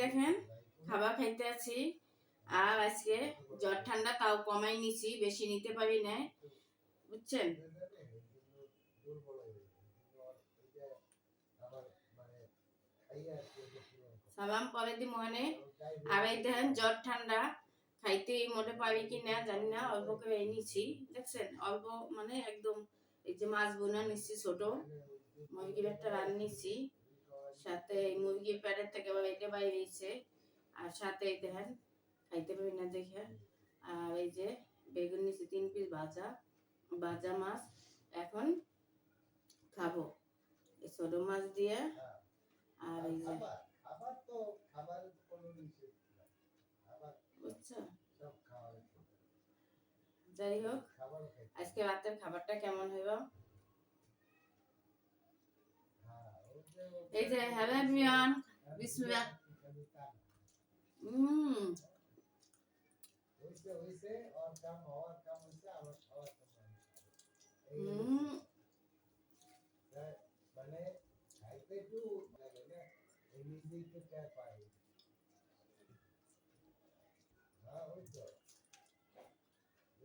দেখেন, খাবার খাইতে আছি। আর আজকে জ্বর ঠান্ডা, তাও কমাই নিছি, বেশি নিতে পারি না বুঝছেন? সালাম পরে দি মনে আর এই দেখেন, জ্বর ঠান্ডা, খাইতে মোটে পারি কি না জানি না, অল্প করে নিছি। দেখছেন? অল্প মানে একদম এই যে মাছ বোনা নিচ্ছি ছোট। মুরগির একটা রান নিছি সাথে এই মুরগির প্যাটের থেকে আবার বাইরে বাইরেছে আর সাথে এই দেখেন, খাইতে পারি না দেখে। আর এই যে বেগুন নিছি তিন পিস ভাজা ভাজা মাছ। এখন খাব। এই ছোট মাছ দিয়ে। আর এই যে যাই হোক খাবার খাইতে আজকে রাতের খাবারটা কেমন হইব হ্যাঁ ওই যে এই যে হ্যালো এভরিওয়ান বিসমিল্লাহ হুম হইছে হইছে ওর কাম হওয়ার কাম হইছে আবার খাওয়ার কাম হইছে। এই হুম তা- মানে খাইতে একটু লাগে না এই নিজে একটু ট্যাপ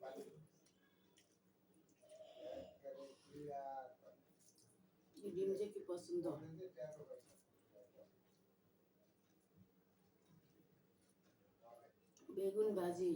আমি তো পানি একবারে clear পানি। এই ডিম যে কি পছন্দ কলেজে ট্যাপ পাইছে। বেগুন ভাজি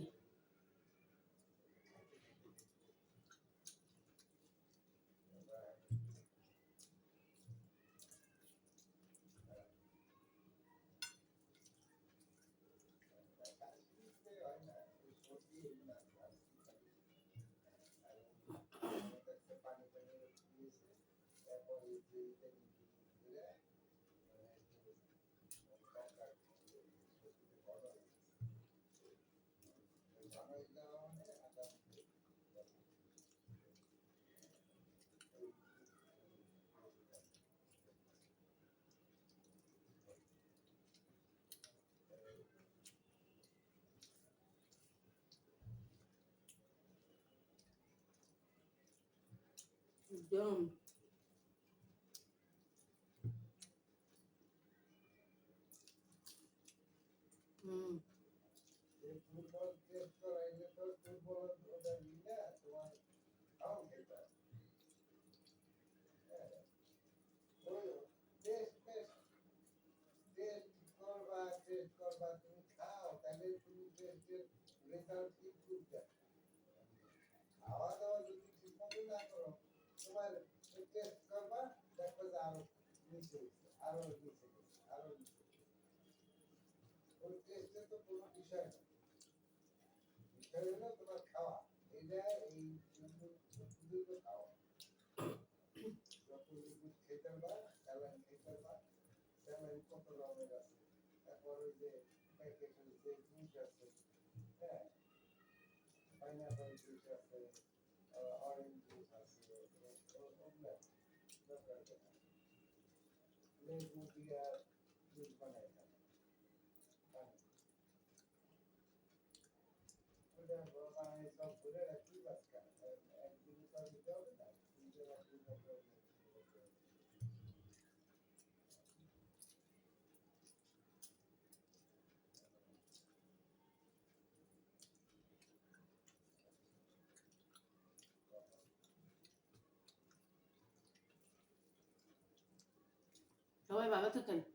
嗯，嗯。রেজাল্ট ঠিক করবে খাওয়া দাওয়া যদি ঠিক মতো না করো তোমার টেস্ট করবা দেখো যে আরও নিচে আরও নিচে আরও নিচে ওই টেস্টে তো কোনো বিষয় না বিষয় হলো তোমার খাওয়া এটা এই যতটুকু খাওয়া যতটুকু খেতে পারবা স্যালাইন খেতে পারবা স্যালাইন কত রকমের আছে তারপর ওই যে প্যাকেটের যে জুস আছে pineapple ಜ್ಯೂಸ್ ಆಯ್ತು ಆರೆಂಜ್ ಜ್ಯೂಸ್ ಆಯ್ತು ಒಳ್ಳೆ ಲೇಬೂಟಿಯ ಯೂಸ್ ಬಂದಾಯ್ತು सब पूरे रखी बस का एक दिन पर निकल जाता है तीन चार दिन तक Mà nó.